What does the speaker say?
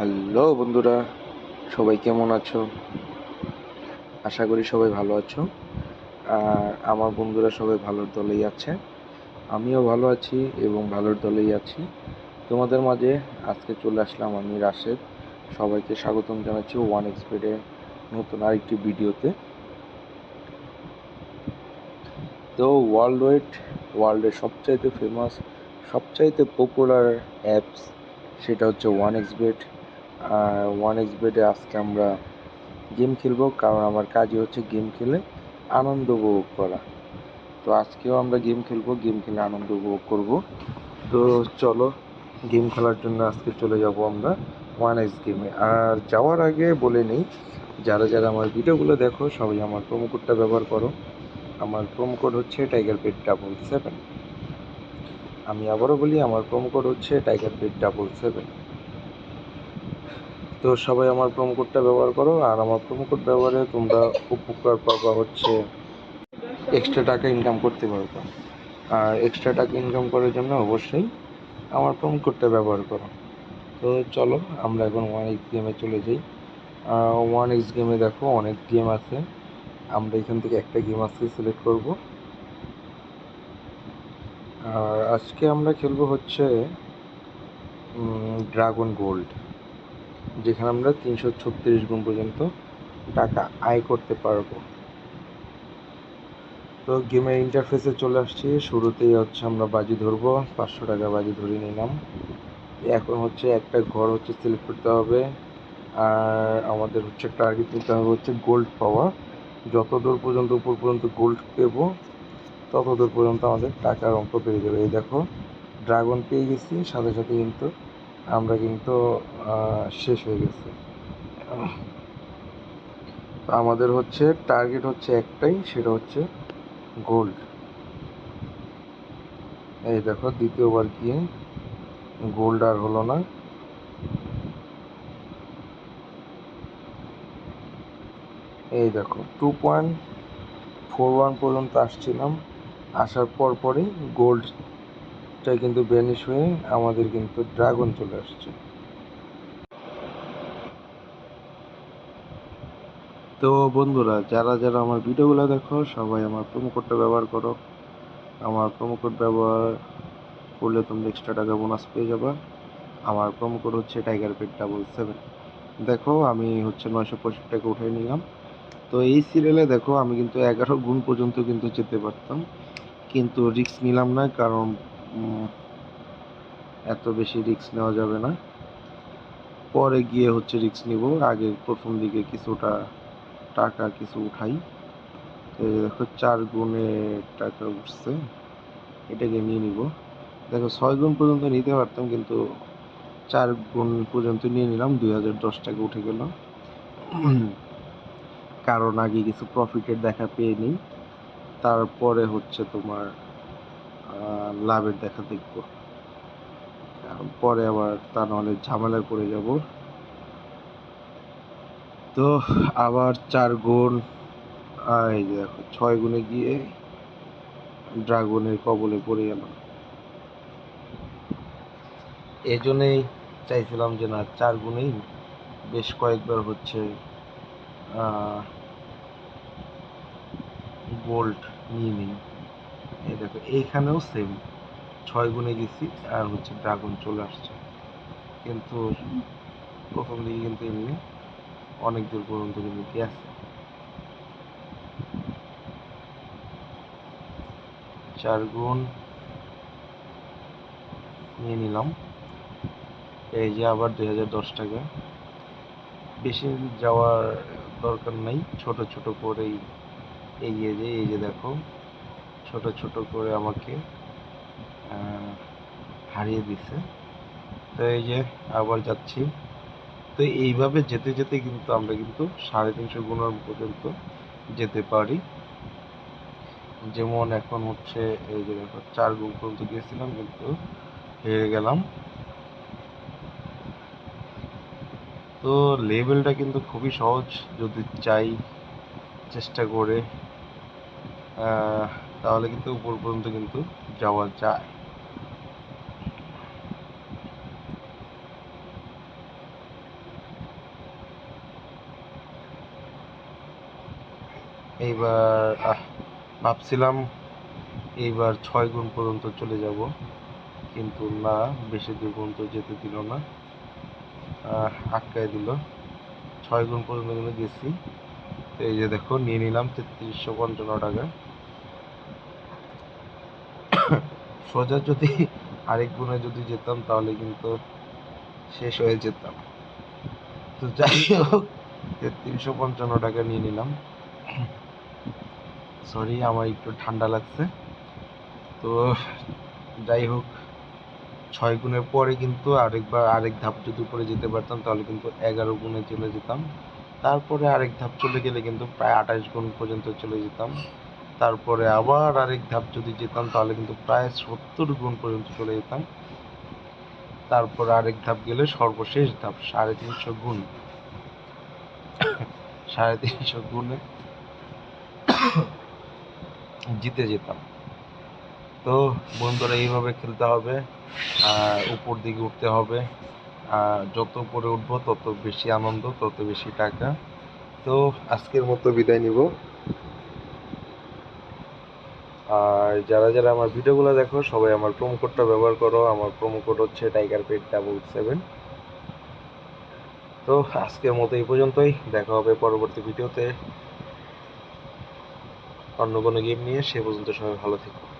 Hello বন্ধুরা, সবাই কেমন আছো? আশা করি সবাই ভালো আছো। আর আমার বন্ধুরা সবাই ভালোর দলেই আছে। আমিও ভালো আছি এবং ভালোর দলেই আছি। তোমাদের মাঝে আজকে চলে আসলাম আমি রাশেদ। সবাইকে স্বাগতম জানাচ্ছি ওয়ান এক্সপেডে নতুন আরেকটি ভিডিওতে। তো ওয়ার্ল্ড ওয়েড ওয়ার্ল্ডের সবচাইতে ফেমাস সবচাইতে পপুলার অ্যাপস সেটা হচ্ছে ওয়ান এক্স আর ওয়ান এক্স বেটে আজকে আমরা গেম খেলব, কারণ আমার কাজই হচ্ছে গেম খেলে আনন্দ উপভোগ করা। তো আজকেও আমরা গেম খেলব গেম খেলে আনন্দ উপভোগ করব। তো চলো গেম খেলার জন্য আজকে চলে যাব আমরা ওয়ান এক্স গেমে আর যাওয়ার আগে বলে নেই, যারা যারা আমার ভিডিওগুলো দেখো, সবাই আমার প্রোমো কোডটা ব্যবহার করো। আমার প্রোমো কোড হচ্ছে টাইগার পেট ডাবল সেভেন আমি আবারও বলি, আমার প্রোমো কোড হচ্ছে টাইগার পেট ডাবল সেভেন তো সবাই আমার প্রোমো কোডটা ব্যবহার করো, আর আমার প্রোমো কোড ব্যবহারে তোমরা উপকার পাবা হচ্ছে এক্সট্রা টাকা ইনকাম করতে পারবে। আর এক্সট্রা টাকা ইনকাম করার জন্য অবশ্যই আমার প্রোমো কোডটা ব্যবহার করো। তো চলো, আমরা এখন ওয়ান এক্স গেমে চলে যাই। ওয়ান এক্স গেমে দেখো অনেক গেম আছে। আমরা এখান থেকে একটা গেম আজকে সিলেক্ট করব। আর আজকে আমরা খেলব হচ্ছে ড্রাগন গোল্ড যেখানে আমরা তিনশো ছত্রিশ গুণ পর্যন্ত টাকা আয় করতে পারব। তো গেমের ইন্টারফেসে চলে আসছি। শুরুতেই হচ্ছে আমরা বাজি ধরবো। পাঁচশো টাকা বাজি ধরে নিলাম। এখন হচ্ছে একটা ঘর হচ্ছে সিলেক্ট করতে হবে। আর আমাদের হচ্ছে টার্গেট নিতে হবে হচ্ছে গোল্ড পাওয়া যত দূর পর্যন্ত উপর পর্যন্ত গোল্ড পেবো তত দূর পর্যন্ত আমাদের টাকার অঙ্ক বেড়ে যাবে। এই দেখো ড্রাগন পেয়ে গেছি, সাথে সাথে কিন্তু আমরা কিন্তু শেষ হয়ে গেছে। তো আমাদের হচ্ছে টার্গেট হচ্ছে একটাই, সেটা হচ্ছে গোল্ড এই দেখো, দ্বিতীয়বার গিয়ে গোল্ড আর হলো না। এই দেখো টু পয়েন্ট ফোর ওয়ান পর্যন্ত আসছিলাম। আসার পর পরই গোল্ডটা কিন্তু বেনিশ হয়ে আমাদের কিন্তু ড্রাগন চলে আসছে। তো বন্ধুরা, যারা যারা আমার ভিডিওগুলো দেখো, সবাই আমার প্রোমো কোডটা ব্যবহার করো। আমার প্রোমো কোড ব্যবহার করলে তোমরা এক্সট্রা টাকা বোনাস পেয়ে যাবা। আমার প্রোমো কোড হচ্ছে টাইগার পেট ডাবল সেভেন দেখো, আমি হচ্ছে নয়শো পঁয়ষট্টি টাকা উঠিয়ে নিলাম। তো এই সিরিয়ালে দেখো, আমি কিন্তু এগারো গুণ পর্যন্ত কিন্তু যেতে পারতাম। কিন্তু রিস্ক নিলাম না, কারণ এত বেশি রিস্ক নেওয়া যাবে না। পরে গিয়ে হচ্ছে রিস্ক নিব। আগে প্রথম দিকে কিছুটা টাকা কিছু উঠাই। তো দেখো, চার গুণে টাকা উঠছে। এটাকে নিয়ে নিব। দেখো, ছয় গুণ পর্যন্ত নিতে পারতাম, কিন্তু চার গুণ পর্যন্ত নিয়ে নিলাম। দুই হাজার দশ টাকা উঠে গেল। কারণ আগে কিছু প্রফিটের দেখা পেয়ে নিই। তারপরে হচ্ছে তোমার লাভের দেখা দেখব। পরে আবার তা নাহলে ঝামেলায় পড়ে যাব। তো আবার চার গুণ এই দেখো, ছয় গুণে গিয়ে ড্রাগনের কবলে পড়ে গেলাম। এই জন্যেই চাইছিলাম যে না, চার গুণেই বেশ কয়েকবার হচ্ছে গোল্ড নিয়ে নিই। এই দেখো, এইখানেও সেম ছয় গুণে গেছি, আর হচ্ছে ড্রাগন চলে আসছে। কিন্তু প্রথম দিকে কিন্তু এমনি অনেক দূর পর্যন্ত কিন্তু গেছে। চার গুণ নিয়ে নিলাম। এই যে আবার দুই হাজার দশ টাকা। বেশি যাওয়ার দরকার নাই, ছোট ছোট করেই এগিয়ে যাই। এই যে দেখো ছোট ছোট করে আমাকে হারিয়ে দিছে। তো এই যে আবার যাচ্ছি। তো এইভাবে যেতে যেতে কিন্তু আমরা কিন্তু সাড়ে তিনশো গুণের পর্যন্ত যেতে পারি। যেমন এখন হচ্ছে এই যে দেখো, চার গুণ পর্যন্ত গিয়েছিলাম কিন্তু হেরে গেলাম। তো লেভেলটা কিন্তু খুবই সহজ। যদি চাই, চেষ্টা করে তাহলে কিন্তু উপর পর্যন্ত কিন্তু যাওয়া যায়। এইবার ভাবছিলাম এইবার ছয় গুণ পর্যন্ত চলে যাব, কিন্তু না, বেশি দূর পর্যন্ত যেতে দিল না। আটকায় দিল। ছয় গুণ পর্যন্ত কিন্তু গেছি। তো এই যে দেখো, নিয়ে নিলাম তেত্রিশশো পঞ্চান্ন টাকা। সোজা যদি আরেক গুণে যদি যেতাম, তাহলে কিন্তু শেষ হয়ে যেতাম। তো যাই হোক তেত্রিশশো পঞ্চান্ন টাকা নিয়ে নিলাম। সরি আমার একটু ঠান্ডা লাগছে। তো যাই হোক, ছয় গুণের পরে কিন্তু আরেকবার আরেক ধাপ যদি উপরে যেতে পারতাম, তাহলে কিন্তু এগারো গুণে চলে যেতাম। তারপরে আরেক ধাপ চলে গেলে কিন্তু প্রায় আঠাশ গুণ পর্যন্ত চলে যেতাম। তারপরে আবার আরেক ধাপ যদি যেতাম, তাহলে কিন্তু প্রায় সত্তর গুণ পর্যন্ত চলে যেতাম। তারপর আরেক ধাপ গেলে সর্বশেষ ধাপ, সাড়ে তিনশো গুণ। সাড়ে তিনশো গুণে জিতে যেতাম। তো বন্ধুরা, এইভাবে খেলতে হবে উপর দিকে উঠতে হবে। যত উপরে উঠবো, তত বেশি আনন্দ, তত বেশি টাকা। তো আজকের মতো বিদায় নিব। আর যারা যারা আমার ভিডিওগুলো দেখো, সবাই আমার প্রোমো কোডটা ব্যবহার করো। আমার প্রোমো কোড হচ্ছে টাইগার পেট ডাবল সেভেন তো আজকের মতো এই পর্যন্তই। দেখা হবে পরবর্তী ভিডিওতে। অন্য কোনো গেম নিয়ে, সে পর্যন্ত সবাই ভালো থেকো।